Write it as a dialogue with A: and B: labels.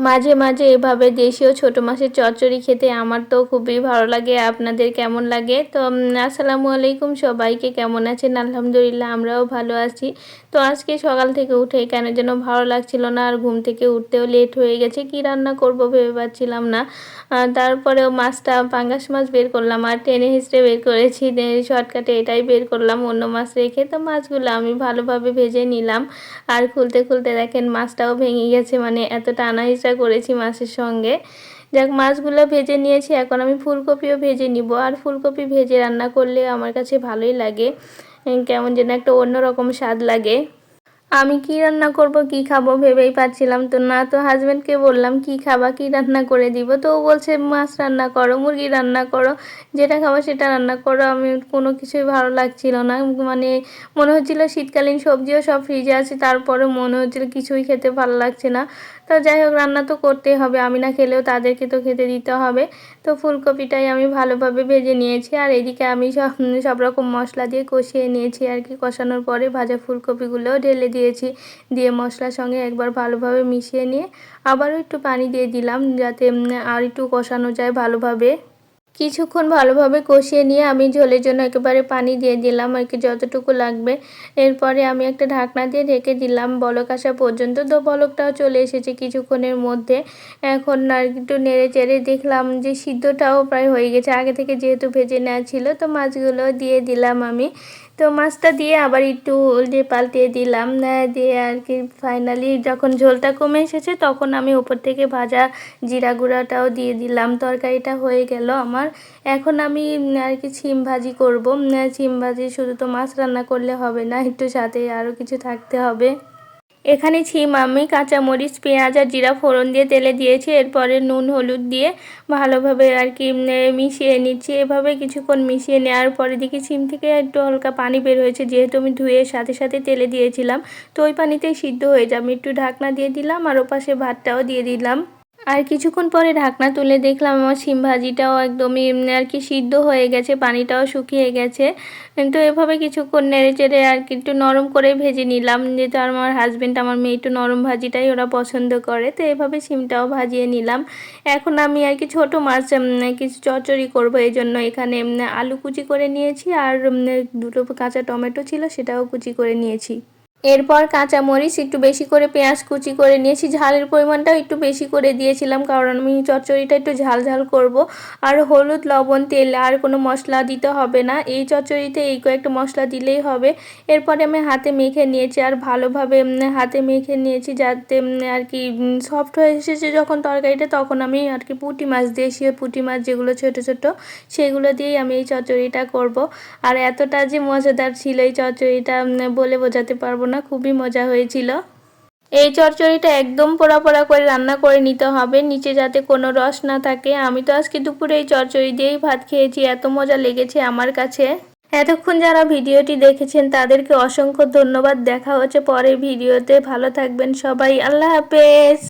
A: মাঝে মাঝে এভাবে দেশীয় ছোট মাছের চচ্চড়ি খেতে আমার তো খুবই ভালো লাগে। আপনাদের কেমন লাগে? তো আসসালামু আলাইকুম সবাইকে। কেমন আছেন? আলহামদুলিল্লাহ, আমরাও ভালো আছি। তো, আজকে সকাল থেকে উঠে কেন যেন ভালো লাগছিল না আর ঘুম থেকে উঠতেও লেট হয়ে গেছে। কি রান্না করব ভেবে পাচ্ছিলাম না। তারপরেও মাছটা পাঙ্গাস মাছ বের করলাম আর টেনে হিসড়ে বের করেছি। শর্টকাটে এটাই বের করলাম অন্য মাছ রেখে। তো, মাছগুলো আমি ভালোভাবে ভেজে নিলাম। আর খুলতে খুলতে দেখেন মাছটাও ভেঙে গেছে। মানে এত টানা হিচড়া করেছি মাছের সঙ্গে। যাক, মাছগুলো ভেজে নিয়েছি, এখন আমি ফুলকপিও ভেজে নিব। আর ফুলকপি ভেজে রান্না করলে আমার কাছে ভালোই লাগে। কেমন যেন একটা অন্যরকম স্বাদ লাগে। আমি কি রান্না করব, কি খাব ভেবেই পাচ্ছিলাম তো। না তো হাজব্যান্ডকে বললাম, কি খাবা, কি রান্না করে দিব? তো ও বলছে, মাছ রান্না করো, মুরগি রান্না করো, যেটা খাব সেটা রান্না করো। আমি কোনো কিছুই ভালো লাগছিল না। মানে মনে হচ্ছিল শীতকালীন সবজিও সব ফ্রিজে আছে তারপরে মনে হচ্ছিল কিছুই খেতে ভালো লাগছে না। তো যাই হোক, রান্না তো করতেই হবে, আমি না খেলেও তাদেরকে তো খেতে দিতে হবে। তো ফুলকপিটাই আমি ভালোভাবে ভেজে নিয়েছি, আর এদিকে আমি সব সব রকম মশলা দিয়ে কষিয়ে নিয়েছি আর কি। কষানোর পরে ভাজা ফুলকপিগুলোও ঢেলে দিয়েছি। দিয়ে মশলার সঙ্গে একবার ভালোভাবে মিশিয়ে নিয়ে আবারও একটু পানি দিয়ে দিলাম যাতে আর একটু কষানো যায় ভালোভাবে। কিছুক্ষণ ভালোভাবে কষিয়ে নিয়ে আমি ঝোলের জন্য একেবারে পানি দিয়ে দিলাম আর কি যতটুকু লাগবে। এরপরে আমি একটা ঢাকনা দিয়ে ঢেকে দিলাম। বলক আসা পর্যন্ত তো বলকটাও চলে এসেছে কিছুক্ষণের মধ্যে। এখন আর একটু নেড়ে চেড়ে দেখলাম যে সিদ্ধটাও প্রায় হয়ে গেছে। আগে থেকে যেহেতু ভেজে নেওয়া ছিল তো মাছগুলো দিয়ে দিলাম আমি। তো মাছটা দিয়ে আবার একটু উল্টে পাল্টে দিলাম। দিয়ে আর কি ফাইনালি যখন ঝোলটা কমে এসেছে তখন আমি ওপর থেকে ভাজা জিরা গুঁড়াটাও দিয়ে দিলাম। তরকারিটা হয়ে গেল আমার। এখন আমি আর কি ছিম ভাজি করব। ছিম ভাজি শুধু তো মাছ রান্না করলে হবে না, একটু সাথে আরও কিছু থাকতে হবে। এখানে ছিম আমি কাঁচামরিচ, পেঁয়াজ আর জিরা ফোড়ন দিয়ে তেলে দিয়েছি। এরপরে নুন, হলুদ দিয়ে ভালোভাবে আর কি মিশিয়ে নিচ্ছি। এভাবে কিছুক্ষণ মিশিয়ে নেওয়ার পরে দেখি ছিম থেকে একটু হালকা পানি বের হয়েছে। যেহেতু আমি ধুয়ে সাথে সাথে তেলে দিয়েছিলাম, তো ওই পানিতেই সিদ্ধ হয়ে যাবে। একটু ঢাকনা দিয়ে দিলাম আর ওপাশে ভাতটাও দিয়ে দিলাম। আর কিছুক্ষণ পরে ঢাকনা তুলে দেখলাম আমার শিম ভাজিটাও একদমই আর কি সিদ্ধ হয়ে গেছে, পানিটাও শুকিয়ে গেছে। তো এভাবে কিছুক্ষণ নেড়ে চেড়ে আর কি একটু নরম করে ভেজে নিলাম। যেহেতু আমার হাজব্যান্ড আমার মেয়ে একটু নরম ভাজিটাই ওরা পছন্দ করে, তো এভাবে শিমটাও ভাজিয়ে নিলাম। এখন আমি আর কি ছোটো মাছ কিছু চচ্চড়ি করব, এই জন্য এখানে আলু কুচি করে নিয়েছি। আর দুটো কাঁচা টমেটো ছিল সেটাও কুচি করে নিয়েছি। এরপর কাঁচা মরিচ একটু বেশি করে, পেঁয়াজ কুচি করে নিয়েছি। ঝালের পরিমাণটাও একটু বেশি করে দিয়েছিলাম, কারণ আমি চচ্চড়িটা একটু ঝাল ঝাল করব। আর হলুদ, লবণ, তেল আর কোনো মশলা দিতে হবে না। এই চচ্চড়িতে এই কয়েকটা মশলা দিলেই হবে। এরপরে আমি হাতে মেখে নিয়েছি আর ভালোভাবে হাতে মেখে নিয়েছি যাতে আর কি সফট হয়ে এসেছে যখন তরকারিটা, তখন আমি আর কি পুঁটি মাছ দেশীয় পুঁটি মাছ যেগুলো ছোট ছোট, সেগুলো দিয়েই আমি এই চচ্চড়িটা করব। আর এতটা যে মজাদার ছিল এই চচ্চড়িটা বলে বোঝাতে পারব না, খুবই মজা হয়েছিল। এই চচ্চড়িটা একদম পোড়া পোড়া করে রান্না করে নিতে হবে, নিচে যাতে কোনো রস না থাকে। আমি তো আজকে দুপুরে এই চচ্চড়ি দিয়েই ভাত খেয়েছি, এত মজা লেগেছে আমার কাছে। এতক্ষণ যারা ভিডিওটি দেখেছেন, তাদেরকে অসংখ্য ধন্যবাদ। দেখা হচ্ছে পরে ভিডিওতে। ভালো থাকবেন সবাই। আল্লাহ হাফেজ।